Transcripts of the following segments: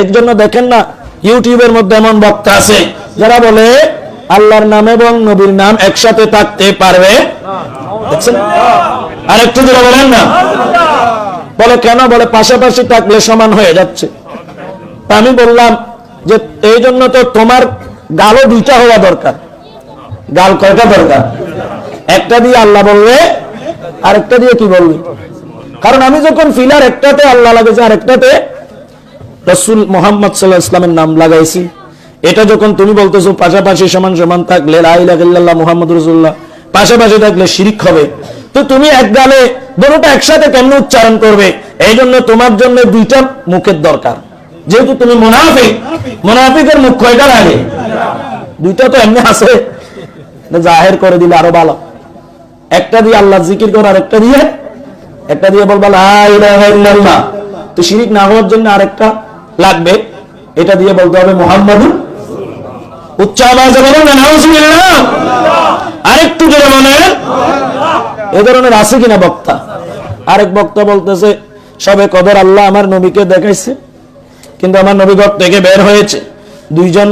এর জন্য দেখেন না, ইউটিউবের মধ্যে এমন বক্তা আছে, যারা বলে, আল্লাহর নাম এবং নবীর নাম একসাথে থাকতে পারবে। দেখছেন? আর একটু জোরে বলেন না। বলে কেন? বলে পাশাপাশি থাকলে সমান হয়ে যাচ্ছে। আমি বললাম যে এই জন্য তো তোমার গালও দুইটা হওয়া দরকার। গাল কয়টা দরকার? একটা দিয়ে আল্লাহ বলবে, আরেকটা দিয়ে কি বলবে? কারণ আমি যখন ফিলার একটাতে আল্লাহ লাগেছে আরেকটাতে রসুল মোহাম্মদ সাল্লাহ ইসলামের নাম লাগাইছি। এটা যখন তুমি বলতেছো, পাশাপাশি সমান সমান থাকলে লাইল্লাহ মোহাম্মদ রসুল্লাহ পাশাপাশি থাকলে শিরিক হবে। তো তুমি এক গালে দুটোটা একসাথে কেমন উচ্চারণ করবে? এই জন্য তোমার জন্য দুইটা মুখের দরকার। যেহেতু তুমি মোনাফিক, মোনাফিকের মুখ কয়টা লাগে? দুইটা তো এমনি আছে। জাহের করে দিলে আরও ভালো। একটা দিয়ে আল্লাহ জিকির করো আর একটা দিয়ে একটা দিয়ে বলবা তো শিরিক না হওয়ার জন্য আরেকটা লাগবে। এটা দিয়ে বলতে হবে মোহাম্মদুর উচ্চ আওয়াজে বলেন আরেকটু জোরে বলেন এ ধরনের আছে কিনা বক্তা? আরেক বক্তা বলতেছে, সবে কদর আল্লাহ আমার নবীকে দেখাইছে, কিন্তু আমার নবী ঘর থেকে বের হয়েছে। দুইজন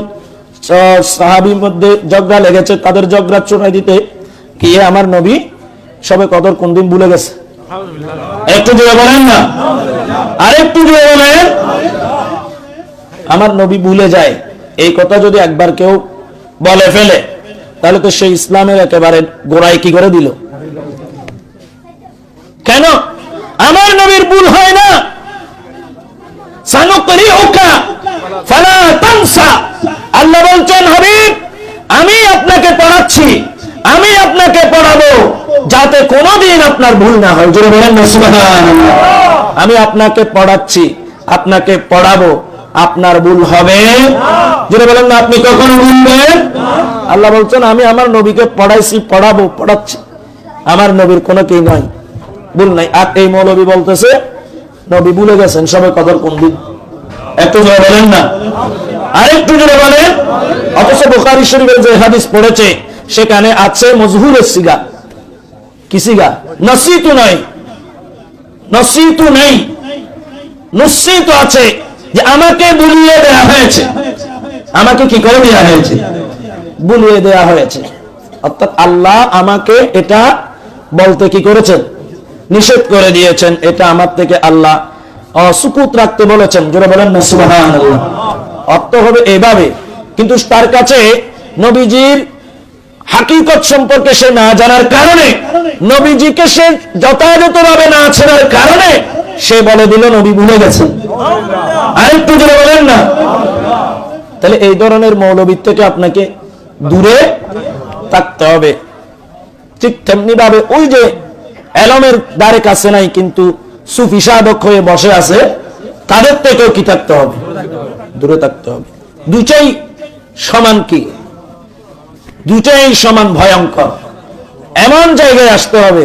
সাহাবির মধ্যে ঝগড়া লেগেছে, তাদের ঝগড়া চোরাই দিতে গিয়ে আমার নবী সবে কদর কোন দিন ভুলে গেছে? একটু জোরে বলেন না। আরেকটু জোরে বলেন। আমার নবী ভুলে যায়। এই কথা যদি একবার কেউ বলে ফেলে, তাহলে তো সেই ইসলামের একেবারে গোড়ায় কি করে দিল? কেন? আমার নবীর ভুল হয় না। আমি আপনাকে পড়াচ্ছি, আমি আপনাকে পড়াবো, যাতে কোনোদিন আপনার ভুল না হয়। আমি আপনাকে পড়াচ্ছি, আপনাকে পড়াবো আপনার ভুল হবে। জোরে বলেন না, আপনি কখনো ভুলবেন? আল্লাহ বলছেন, আমি আমার নবীকে পড়াইছি, পড়াবো, পড়াচ্ছি। আমার নবীর কোনো কি নাই, ভুল নাই। আর এই মৌলবী বলতেছে, নবী ভুলে গেছেন, সবে কদর কোন দিন? একটু জোরে বলেন না। আরেকটু জোরে বলেন। অথচ বোখারি শরীফের যে হাদিস পড়েছে, সেখানে আছে মজহুরের সিগা। কি সিগা? নসিতু নয় নসিতু নেই। নসিত আছে। যে আমাকে বুলিয়ে দেয়া হয়েছে। আমাকে কি করে দেয়া হয়েছে? বুলিয়ে দেয়া হয়েছে। অর্থাৎ আল্লাহ আমাকে এটা বলতে কি করেছেন? নিষেধ করে দিয়েছেন। এটা আমার থেকে আল্লাহ সুকুত রাখতে বলেছেন। যারা বলেন না, সুবহানাল্লাহ। অর্থ হবে এভাবে। কিন্তু তার কাছে নবীজির হাকিকত সম্পর্কে সে না জানার কারণে, নবীজিকে সে যথাযথভাবে না চেনার কারণে সে বলে দিল, নবী ভুলে গেছেন। আরেকটু জোরে বলেন না। তাহলে এই ধরনের মৌলবীর থেকে আপনাকে দূরে থাকতে হবে। ঠিক তেমনি ভাবে ওই যে এলমের দ্বারে কাছে নাই, কিন্তু সুফি সাধক হয়ে বসে আছে, তাদের থেকেও কি থাকতে হবে? দূরে থাকতে হবে। দুটাই সমান কি? দুটাই সমান ভয়ঙ্কর। এমন জায়গায় আসতে হবে